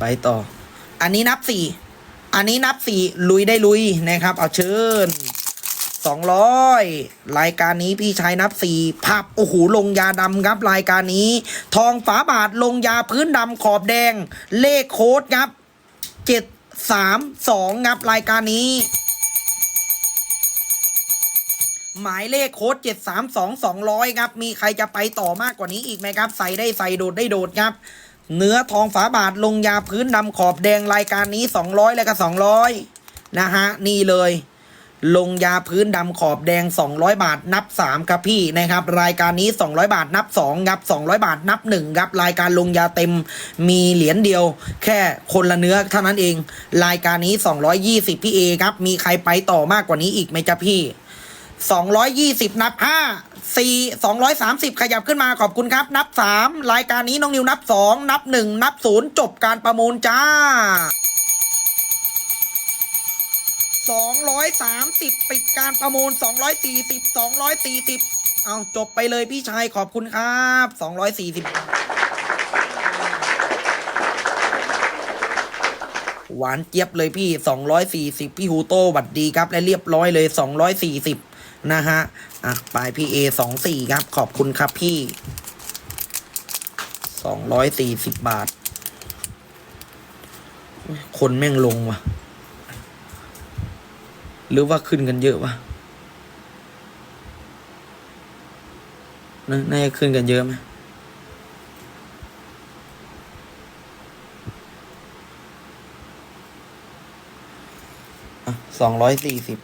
ไปต่อ อันนี้นับสี่อันนี้นับสี่ลุยได้ลุยนะครับ เอาเชิญสองร้อยรายการนี้พี่ชายนับสี่พับ โอ้โห ลงยาดำครับรายการนี้ ทองฝาบาทลงยาพื้นดำขอบแดง เลขโค้ดครับเจ็ดสามสองครับรายการนี้ หมายเลขโค้ดเจ็ดสามสองสองร้อยครับ มีใครจะไปต่อมากกว่านี้อีกไหมครับ ใส่ได้ใส่โดดได้โดดครับ เนื้อทองฝาบาทลงยาพื้นดำขอบแดงรายการนี้สองร้อยแล้วก็สองร้อยนะฮะ นี่เลย ลงยาพื้นดำขอบแดง 200 บาทนับ 3 ครับพี่นะครับ รายการนี้ 200 บาทนับ2ครับ200 บาทนับ1ครับรายการลงยาเต็มมีเหรียญเดียว แค่คนละเนื้อเท่านั้นเอง รายการนี้ 220 พี่เอครับ มีใครไปต่อมากกว่านี้อีกไหมจ๊ะพี่ 220 นับ 5 4 230 ขยับขึ้นมาขอบคุณครับ นับ 3 รายการนี้น้องนิวนับ 2 นับ 1 นับ 0 จบการประมูลจ้า 230 ปิดการประมูล 240 240 เอาจบไปเลยพี่ชายขอบคุณครับ 240 หวานเจี๊ยบเลยพี่ 240 พี่ฮูโต้บัดดีครับ และเรียบร้อยเลย 240 นะฮะ อะปพี่เอ24 ครับ ขอบคุณครับพี่ 240 บาท คนแม่งลงวะหรือว่าขึ้นกันเยอะวะน่าจะขึ้นกันเยอะไหม สองร้อยสี่สิบ